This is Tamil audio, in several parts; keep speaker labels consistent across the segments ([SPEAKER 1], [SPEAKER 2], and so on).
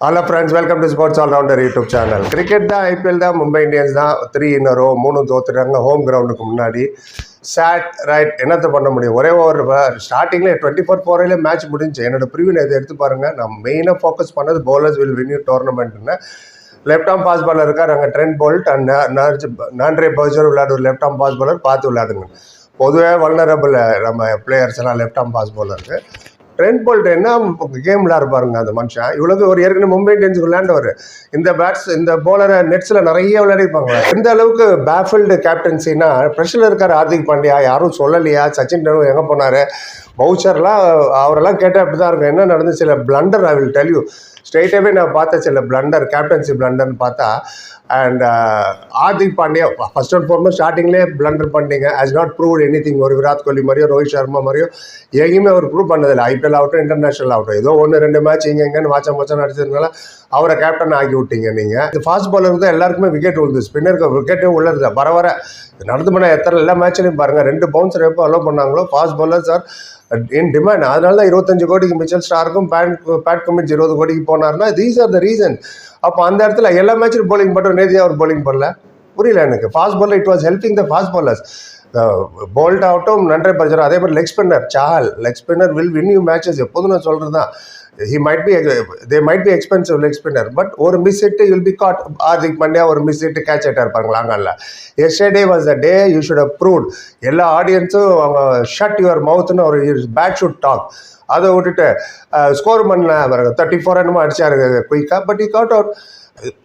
[SPEAKER 1] Hello friends welcome to sports allrounder YouTube channel cricket தான் ஐபிஎல் தான் மும்பை இந்தியன்ஸ் தான் த்ரீ இன்னரோ மூணு தோத்துட்டாங்க ஹோம் கிரவுண்டுக்கு முன்னாடி. சேட் ரைட் என்னத்தை பண்ண முடியும்? ஒரே ஓவர் ஸ்டார்டிங்கில் டுவெண்ட்டி ஃபோர் ஃபோரில் மேட்ச் முடிஞ்சு. என்னோடய ப்ரிவியூ இதை எடுத்து பாருங்கள் நான் மெயினாக ஃபோக்கஸ் பண்ணது பவுலர்ஸ் வில் வின் யூ டோர்னமெண்ட்னு லெஃப்ட் ஆம் பாஸ் பாலர் இருக்கார் அங்கே Trent Boult and Nandre Burger விளையாடுற லெஃப்ட் ஆம் பாஸ் பாலர் பார்த்து விளையாடுங்க. பொதுவாக வல்னரபிள் நம்ம பிளேயர்ஸ் எல்லாம் லெஃப்ட் ஆம் பாஸ் பாலருக்கு ட்ரெண்ட் போல்ட் என்ன கேம் விளையாட பாருங்க அந்த மனுஷன். இவ்வளவு ஒரு ஏற்கனவே மும்பை இந்தியன்ஸ் விளையாண்டவர். இந்த பேட்ஸ் இந்த போலரை நெட்ஸ்ல நிறைய விளையாடிருப்பாங்க. எந்த அளவுக்கு பேஃபில்டு கேப்டன்சினா ப்ரெஷரில் இருக்கார் ஹார்திக் பாண்டியா. யாரும் சொல்லலையா? சச்சின் டெண்டுல்கர் எங்கே போனார்? பவுச்சர்லாம் அவரெல்லாம் கேட்டால் அப்படி தான் இருக்கும். என்ன நடந்து சில blunder I will tell you ஸ்ட்ரெயிட்டாகவே நான் பார்த்த சில பிளண்டர் கேப்டன்சி பிளண்டர்னு பார்த்தா and Hardik Pandya first and foremost ஸ்டார்டிங்லேயே பிளண்டர் பண்ணிட்டீங்க. Has not prove anything ஒரு விராட் கோலி மாதிரியோ ரோஹித் சர்மா மாதிரியோ எங்கேயுமே அவர் ப்ரூவ் பண்ணதில்லை. ஐபிஎல் ஆகட்டும் இன்டர்நேஷனல் ஆகட்டும். ஏதோ ஒன்று ரெண்டு மேட்ச் இங்கே எங்கேன்னு வாட்சம் வாட்சம் நடிச்சதுனால அவரை கேப்டன் ஆக்கி விட்டீங்க நீங்கள் இந்த ஃபாஸ்ட் பாலர் தான் எல்லாருக்குமே விக்கெட் விழுது ஸ்பின்னருக்கு விக்கெட்டே உள்ளது வர வர. நடந்து பண்ண எத்தனை எல்லா மேட்ச்லையும் பாருங்கள் ரெண்டு பவுன்சர் எப்போ அலோவ் பண்ணாங்களோ fast bowler sir in demand. அதனால தான் இருபத்தஞ்சு கோடிக்கு மிச்சல் ஸ்டாருக்கும் பேட் பேட் கமிட்ஸ் இருபது கோடிக்கு போனார்னா தீஸ் ஆர் த ரீசன் அப்போ அந்த இடத்துல எல்லா மேட்சும் போலிங் பண்ணுறோம் நேற்று அவர் போலிங் பண்ணல. புரியல எனக்கு. Fast bowler it was helping the fast bowlers Boult ஆகட்டும் நன்றி பர்ஜர் அதே மாதிரி leg spinner Chahal leg spinner will win you matches எப்போதும் நான் சொல்கிறது தான் he might be they might be expensive leg spinner but ஒரு miss it you'll be got Hardik Pandya ஒரு மிஸ் இட்டு கேட்ச் ஆகிட்டா இருப்பாங்க லாங்காலில் yesterday was the day you should approved எல்லா ஆடியன்ஸும் அவங்க ஷட் யுவர் மவுத்னு ஒரு பேட் ஷுட் டாக் அதை விட்டுட்டு ஸ்கோர் பண்ணல. தேர்ட்டி ஃபோர் என்னமோ அடிச்சாரு குயிக்காக பட் இ காட் அவுட்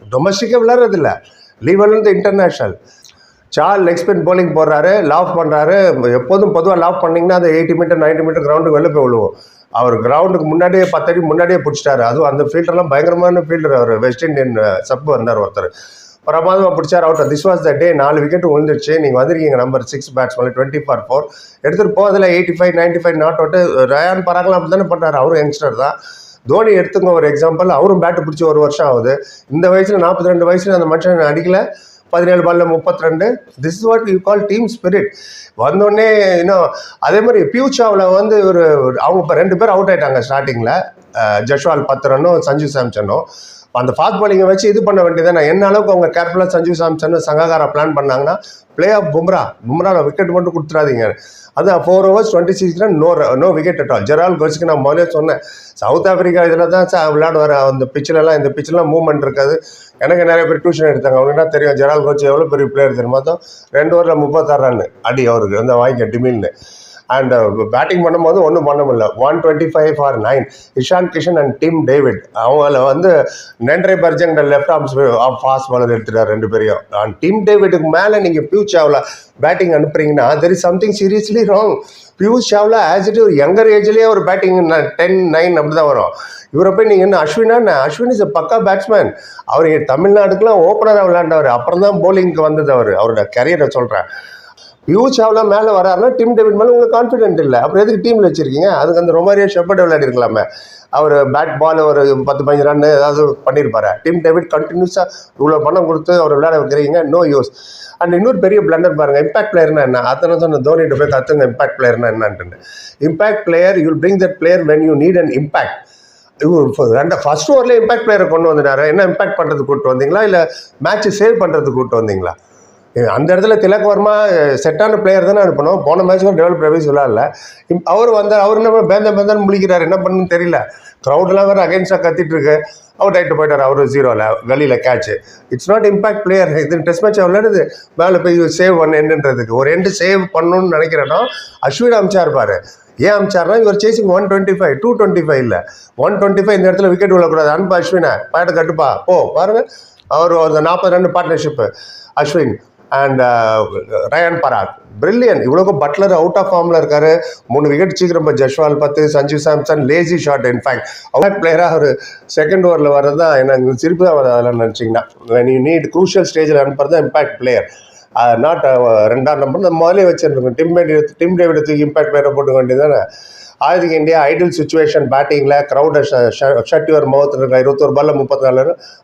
[SPEAKER 1] டொமஸ்டிக்காக விளாட்றதில்ல leave international sir leg spin bowling போடுறாரு லாஃப் பண்ணுறாரு எப்போதும் பொதுவாக லாஃப் பண்ணிங்கன்னா அந்த எயிட்டி மீட்டர் 90 மீட்டர் கிரவுண்டுக்கு வெளில போய் விழுவோம். அவர் கிரவுண்டுக்கு முன்னாடியே பத்தடி முன்னாடியே பிடிச்சிட்டாரு. அதுவும் அந்த ஃபீல்டர்லாம் பயங்கரமான ஃபீல்டர் அவர். வெஸ்ட் இண்டியன் சப் வந்தார் ஒருத்தர். பிரமாதமாக பிடிச்சார் out this was the day நாலு விக்கெட் விழுந்துருச்சு. நீங்கள் வந்திருக்கீங்க number six batsman twenty for four எடுத்துகிட்டு போதில் eighty five ninety five not out Riyan பராக்லாம் அப்படி தானே பண்ணுறாரு அவரும் யங்ஸ்டர் தான். தோனி எடுத்துங்க ஒரு எக்ஸாம்பிள் அவரும் பேட்டு பிடிச்சி ஒரு வருஷம் ஆகுது. இந்த வயசில் நாற்பத்தி ரெண்டு வயசில் அந்த மனுஷன் அடிக்கலை. பதினேழு பால்ல முப்பத்தி ரெண்டு this is what you call team spirit வந்தோடனே இன்னும் அதே மாதிரி பியூச்சாவில் வந்து ஒரு அவங்க இப்போ ரெண்டு பேர் அவுட் ஆயிட்டாங்க ஸ்டார்டிங்கில் ஜஷ்வால் பத்து ரன்னும் சஞ்சு சாம்சனும். அந்த ஃபாஸ்ட் பாலிங்கை வச்சு இது பண்ண வேண்டியது என்ன அளவுக்கு அவங்க கேர்ஃபுல்லாக சஞ்சு சாம்சன் சங்ககாரா பிளான் பண்ணாங்கன்னா play off Bumrah. Bumrah wicket மட்டும் கொடுத்துறாதீங்க. அது ஃபோர் ஓவர்ஸ் டுவெண்ட்டி சிக்ஸில் no no wicket at all ஜெரால் கோச்சுக்கு நான் முதலே சொன்னேன். சவுத் ஆப்பிரிக்கா இதில் தான் சார் விளையாடுவார். அந்த பிச்சிலலாம் இந்த பிச்சிலாம் மூவ்மெண்ட் இருக்காது. எனக்கு நிறைய பேர் டியூஷன் எடுத்தாங்க. அவங்களுக்கு என்ன தெரியும்? ஜெரால் கோச் எவ்வளோ பெரிய பிளேயர் தெரியுமா? தான் ரெண்டு ஓவரில் முப்பத்தாறு ரன் அடி அவருக்கு. அந்த வாங்கிக்க டிமில்னு அண்ட் பேட்டிங் uh, பண்ணும்போது ஒன்றும் பண்ண முடியல. One twenty five for nine Ishan Kishan and Tim David அவங்கள வந்து Nandre Burger left arms fast bowler எடுத்துட்டார் ரெண்டு பேரையும். அண்ட் டிம் டேவிட்டுக்கு மேலே நீங்கள் Piyush Chawla batting அனுப்புறீங்கன்னா there is something seriously wrong Piyush Chawla as it ஒரு யங்கர் ஏஜ்லேயே ஒரு பேட்டிங் டென் நைன் அப்படி தான் வரும். இவரை போய் நீங்கள் என்ன அஸ்வினா அஸ்வின் இஸ் பக்கா பேட்ஸ்மேன் அவர் தமிழ்நாட்டுக்குலாம் ஓப்பனராக விளையாண்டவர். அப்புறம் தான் போலிங்க்கு வந்தது அவர். அவரோட கரியரை சொல்கிறேன் பியூ சாவ்லா மேலே வராருன்னா டிம் டேவிட் மேலே உங்களுக்கு கான்ஃபிடென்ட் இல்லை. அப்புறம் எதுக்கு டீமில் வச்சிருக்கீங்க? அதுக்கு அந்த ரொமாரியா ஷெப்பர்ட் விளையாடிருக்கலாமே. அவர் பேட் பால் ஒரு பத்து பதினஞ்சு ரன் ஏதாவது பண்ணியிருப்பாரு டிம் டேவிட் கண்டினியூஸாக இவ்வளோ பணம் கொடுத்து அவர் விளையாட வைக்கிறீங்க நோ யூஸ் அண்ட் இன்னொரு பெரிய பிளண்டர் பாருங்க இம்பாக்ட் பிளேயர்னா என்ன? அத்தனை சொன்ன தோனிட்டு போய் கற்றுங்க இம்பாக்ட் பிளேயர்னா என்னன்ட்டு. Impact player you'll bring that player when you need an impact இவர் ரெண்டு ஃபர்ஸ்ட் ஓவர்லேயே இம்பாக்ட் பிளேயரை கொண்டு வந்துட்டாரு? என்ன இம்பாக்ட் பண்ணுறதுக்கு கூப்பிட்டு வந்தீங்களா? இல்லை மேட்ச்சை சேவ் பண்ணுறதுக்கு கூப்பிட்டு வந்தீங்களா? அந்த இடத்துல திலக் வர்மா செட்டான பிளேயர் தானே அனுப்பணும் போன மேட்ச் டெவலப் பிரவேஸ் விளாடல அவர் வந்து அவர் என்ன பேந்த பேந்தன் முழிக்கிறார். என்ன பண்ணுன்னு தெரியல. க்ரௌடெலாம் வேறு அகைன்ஸ்டாக கத்திட்டு இருக்கு. அவுட் ஆகிட்டு போயிட்டார். அவரு ஜீரோவில் வெளியில் catch it's not impact player இது டெஸ்ட் மேட்ச் விளையாடுது. மேலே போய் சேவ் பண்ண என்னன்றதுக்கு. ஒரு எண்டு சேவ் பண்ணணும்னு நினைக்கிறேன்னா அஸ்வின் அமிச்சா இருப்பார் ஏன் அமிச்சார்னா இவர் chasing one twenty five two twenty five இல்லை. ஒன் டுவெண்ட்டி ஃபைவ் இந்த இடத்துல விக்கெட் விழக்கூடாது. அனுப்பு அஸ்வினை. பேட்டை கட்டுப்பா. போ பாருங்கள் அவர் அந்த நாற்பது run partnership Ashwin and Riyan Parag brilliant இவ்வளோக்கும் Buttler out of ஃபார்மில் இருக்கார். மூணு விக்கெட் சீக்கிரம் ஜஷ்வால் பத்து Sanjeev Samson lazy shot in fact out பிளேயராக ஒரு செகண்ட் ஓவரில் வர்றது தான் என்ன சிரிப்பு தான் வருது அதெல்லாம் நினச்சிங்கன்னா. நீ நீட் க்ரூஷியல் ஸ்டேஜில் அனுப்புறது தான் இம்பாக்ட் பிளேயர் நாட் ரெண்டாம் நம்பர் முதலே வச்சிருக்கோம் டிம் டேவிட் டிம் டேவிட் தூக்கி இம்பாக்ட் பிளேயரை போட்டுக்க வேண்டியது தானே ஆதிக்க இந்தியா ஐடியல் சுச்சுவேஷன் பேட்டிங்கில் க்ரௌடை ஷட் யுவர் மவுத் இருபத்தொரு பால்ல முப்பத்தி நாலு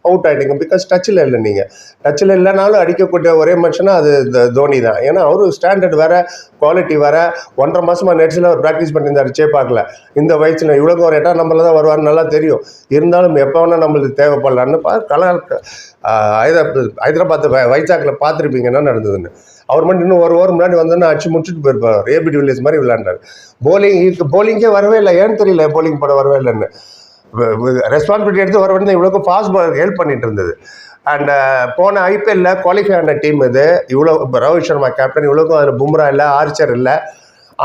[SPEAKER 1] அவுட் ஆகிட்டீங்க பிகாஸ் டச்சில் இல்லை நீங்கள் டச்சில் இல்லைனாலும் அடிக்கக்கூடிய ஒரே மனுஷனா அது தோனி தான். ஏன்னா அவரு ஸ்டாண்டர்ட் வேற குவாலிட்டி வேற. ஒன்றரை மாசமா நெட்ஸில் அவர் ப்ராக்டிஸ் சே சேப்பாக்கில். இந்த வயசில் இவ்வளோ ஒரு இடம் நம்மள தான் வருவார் நல்லா தெரியும். இருந்தாலும் எப்போ வேணால் நம்மளுக்கு தேவைப்படலான்னு பா கலா ஹைதராபாத் ஹைதராபாத் வைசாக்கில் பார்த்துருப்பீங்க என்ன நடந்ததுன்னு. அவர் மட்டும் இன்னும் ஒரு ஓவர் முன்னாடி வந்தோன்னா அடிச்சு முடிச்சுட்டு போயிருப்பார். ஏபிடி டிவிலியர்ஸ் மாதிரி விளையாண்டார். போலிங் போலிங்கே வரவே இல்லை. ஏன்னு தெரியல போலிங் போட வரவே இல்லைன்னு. ரெஸ்பான்சிபிலிட்டி எடுத்து வர வேண்டிய இவ்வளோக்கு ஃபாஸ்ட் பால் ஹெல்ப் பண்ணிட்டு இருந்தது. அண்ட் போன ஐபிஎல்ல குவாலிஃபை ஆன டீம் இது. இவ்வளோ இப்போ ரோஹித் சர்மா கேப்டன் இவ்வளோக்கும் அதில் பும்ரா இல்லை ஆர்ச்சர் இல்லை.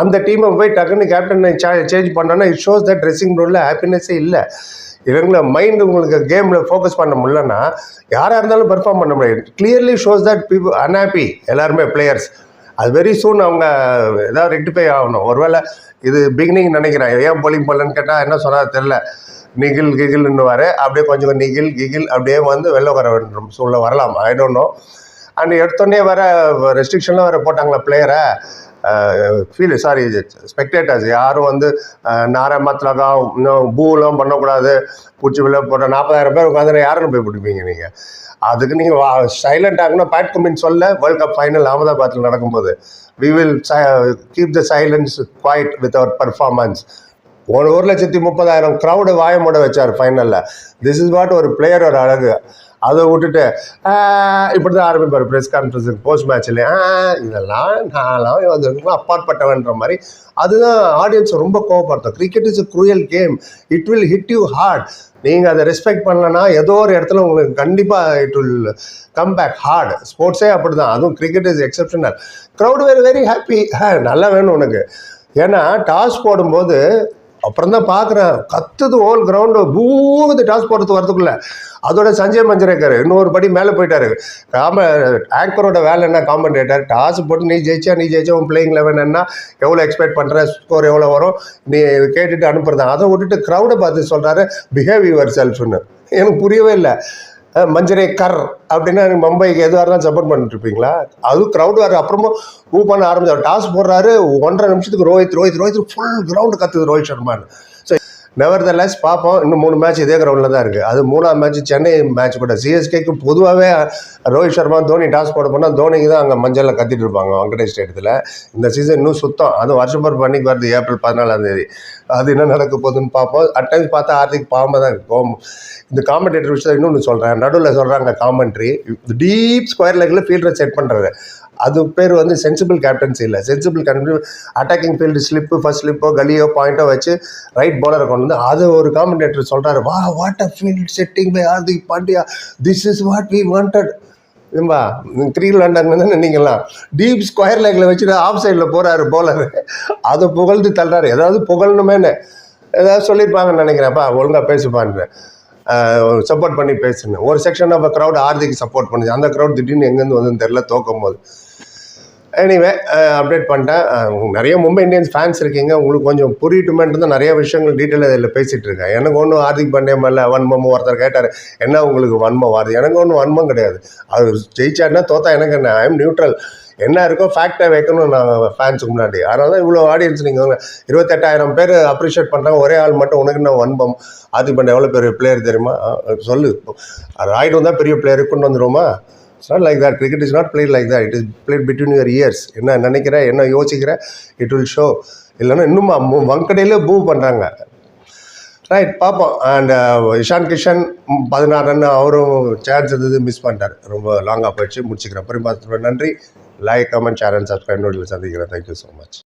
[SPEAKER 1] அந்த டீமை போய் டக்குன்னு கேப்டன் சேஞ்ச் பண்ணோன்னா இட் ஷோஸ் த ட்ரெஸ்ஸிங் ரூமில் ஹாப்பினஸ்ஸே இல்லை. இவங்கள மைண்ட் உங்களுக்கு கேமில் ஃபோக்கஸ் பண்ண முடியலன்னா யாராக இருந்தாலும் பெர்ஃபார்ம் பண்ண முடியாது. Clearly shows that people unhappy எல்லாருமே பிளேயர்ஸ் அது வெரி சூன் அவங்க ஏதாவது ரெக்டிஃபை ஆகணும். ஒருவேளை இது பிகினிங் நினைக்கிறேன். ஏன் போலிங் போடலன்னு கேட்டால் என்ன சொன்னார் தெரில நிகில் கிகில்னுவார் அப்படியே கொஞ்சம் நிகில் கிகில் அப்படியே வந்து வெளில வர வேண்டும். சூழ்நிலை வரலாம். ஐ டோன்ட் நோ அண்ட் எடுத்தோடனே வர ரெஸ்ட்ரிக்ஷன்லாம் வேறு போட்டாங்களா பிளேயரை ஃபீல் சாரி ஸ்பெக்டேட்டர்ஸ் யாரும் வந்து நாராயணத்துலகா இன்னும் பூலாம் பண்ணக்கூடாது. பூச்சி வில்ல போட்ட நாற்பதாயிரம் பேர் உட்காந்து யாருன்னு போய் பிடிப்பீங்க நீங்கள் அதுக்கு நீங்கள் வா சைலண்ட் ஆகுனா பேட் கமின் சொல்ல வேர்ல்ட் கப் ஃபைனல் அகமதாபாத்தில் நடக்கும்போது we will keep the silence quiet with our performance ஒரு ஒரு லட்சத்தி முப்பதாயிரம் க்ரௌடு வாயமோட வச்சார் ஃபைனலில் திஸ் இஸ் வாட் ஒரு பிளேயரோட அழகு. அதை விட்டுட்டு இப்படி தான் ஆரம்பிப்பார். ப்ரெஸ் கான்ஃபரன்ஸுக்கு போஸ்ட் மேட்ச்சில் இதெல்லாம் நான்லாம் வந்து அப்பாற்பட்டவன்ற மாதிரி. அதுதான் ஆடியன்ஸை ரொம்ப கோவப்படுத்தும். Cricket is a cruel game it will hit you hard நீங்கள் அதை ரெஸ்பெக்ட் பண்ணலன்னா ஏதோ ஒரு இடத்துல உங்களுக்கு கண்டிப்பாக it will come back hard ஸ்போர்ட்ஸே அப்படி தான் அதுவும் கிரிக்கெட் இஸ் எக்ஸப்ஷனல் க்ரௌட் வேறு வெரி ஹாப்பி நல்லா வேணும் உனக்கு. ஏன்னா டாஸ் போடும்போது அப்புறம் தான் பார்க்குறேன் கத்துது ஹோல் கிரவுண்டு பூங்குது டாஸ் போடுறது வரதுக்குள்ள. அதோட சஞ்சய் மஞ்சரேக்கர் இன்னொரு படி மேலே போயிட்டாரு. காம ஆங்கரோட வேலை என்ன? காம்பன்டேட்டர் டாஸ் போட்டு நீ ஜெயிச்சா நீ ஜெயிச்சா உன் பிளேயிங் லெவன் என்ன? எவ்வளோ எக்ஸ்பெக்ட் பண்ணுற ஸ்கோர் எவ்வளோ வரும்? நீ கேட்டுட்டு அனுப்புறதான் அதை விட்டுட்டு க்ரௌடை பார்த்து சொல்கிறாரு பிஹேவ் யுவர் செல்ஃப்னு எனக்கு புரியவே இல்லை. மஞ்சரே கர் அப்படின்னா மும்பைக்கு எதுவாக இருந்தாலும் சப்போர்ட் பண்ணிட்டு இருப்பீங்களா அதுவும் க்ரௌட் வேறு. அப்புறமும் மூவ் பண்ண ஆரம்பிச்சார். டாஸ் போடுறாரு. ஒன்றரை நிமிஷத்துக்கு ரோஹித் ரோஹித் ரோஹித். ஃபுல் கிரவுண்டு கத்துது ரோஹித் சர்மான்னு. ஸோ நெவர் த லெஸ் பார்ப்போம் இன்னும் மூணு மேட்ச் இதே கிரவுண்டில் தான் இருக்குது அது மூணாவது மேட்ச் சென்னை மேட்ச் கூட. சிஎஸ்கேக்கு பொதுவாகவே ரோஹித் சர்மா தோனி டாஸ் போட போனால் தோனிக்கு தான் அங்கே மஞ்சளில் கத்திட்டு இருப்பாங்க வெங்கடேஷ் ஸ்டேட்டத்தில் இந்த சீசன் இன்னும் சுத்தம். அது வருஷம் பிறகு பண்ணிக்கு வருது ஏப்ரல் பதினாலாம் தேதி. அது என்ன நடக்க போகுதுன்னு பார்ப்போம் அட் டைம்ஸ் பார்த்தா ஹார்திக் பாம்பை தான் இருக்கும் இந்த காமெண்டேட்டர் விஷயம் இன்னொன்று சொல்கிறேன் நடுவில் சொல்கிறாங்க காமெண்ட்ரி டீப் ஸ்கொயர் லெக்கில் ஃபீல்டரை செட் பண்ணுறது அது பேர் வந்து சென்சிபிள் கேப்டன்சி இல்லை. Sensible captain attacking field slip first ஸ்லிப்போ கலியோ பாயிண்டோ வச்சு ரைட் பாலரை கொண்டு வந்து அது ஒரு காமெண்டேட்டர் சொல்கிறாரு வா what a field setting by Hardik Pandya this is what we wanted ஏம்பா த்ரீ விளாண்டாங்க தானே நினைக்கலாம் டீப் ஸ்கொயர் லேக்கில் வச்சுட்டு ஆஃப் சைடில் போகிறாரு போலரு அதை புகழ்ந்து தள்ளுறாரு ஏதாவது புகழணுமேனு ஏதாவது சொல்லியிருப்பாங்கன்னு நினைக்கிறேன்ப்பா. ஒழுங்காக பேசுப்பான்னு. சப்போர்ட் பண்ணி பேசுனேன். ஒரு செக்ஷன் ஆஃப் க்ரௌட் ஆர்திக்கு சப்போர்ட் பண்ணுச்சு அந்த க்ரௌட் திடீர்னு எங்கேருந்து வந்து தெரில தோக்கும் போது எனிவே அப்டேட் uh, பண்ணிட்டேன். Uh, நிறைய மும்பை இந்தியன்ஸ் ஃபேன்ஸ் இருக்கீங்க. உங்களுக்கு கொஞ்சம் புரியட்டுமேன்ட்டு நிறைய விஷயங்கள் டீட்டெயிலாக இதில் பேசிகிட்டு இருக்கேன். எனக்கு ஒன்றும் ஹார்திக் பாண்டியா மேலே வன்மம் ஒருத்தர் கேட்டார் என்ன உங்களுக்கு வன்மம் வருது எனக்கு ஒன்றும் வன்மம் கிடையாது. அது ஜெயிச்சாருன்னா தோத்தா எனக்கு என்ன? ஐ எம் நியூட்ரல் என்ன இருக்கோ ஃபேக்டாக வைக்கணும் நான் ஃபேன்ஸுக்கு முன்னாடி. அதனால தான் இவ்வளோ ஆடியன்ஸ் நீங்கள் இருபத்தெட்டாயிரம் பேர் அப்ரிஷியேட் பண்ணுறாங்க ஒரே ஆள் மட்டும் உனக்கு என்ன வன்பம் ஆதிக் பாண்டியா எவ்வளோ பெரிய பிளேயர் தெரியுமா? சொல்லு. ராய்டு தான் பெரிய பிளேயர் கொண்டு வந்துடுவோமா it's not like that cricket is not played like that it is played between your ears என்ன நினைக்கிற என்ன யோசிக்கிற இட் வில் ஷோ இல்லைன்னா இன்னும் வங்கடையிலே மூவ் பண்ணுறாங்க ரைட் பார்ப்போம். அண்ட் uh, இஷான் கிஷன் பதினாறு ரன் அவரும் சான்ஸ் இருந்தது மிஸ் பண்ணிட்டார். ரொம்ப லாங்காக போயிடுச்சு. முடிச்சுக்கிறேன். பெரும்பாலும் நன்றி. Like comment share and subscribe நோட்டில் சந்திக்கிறேன். Thank you so much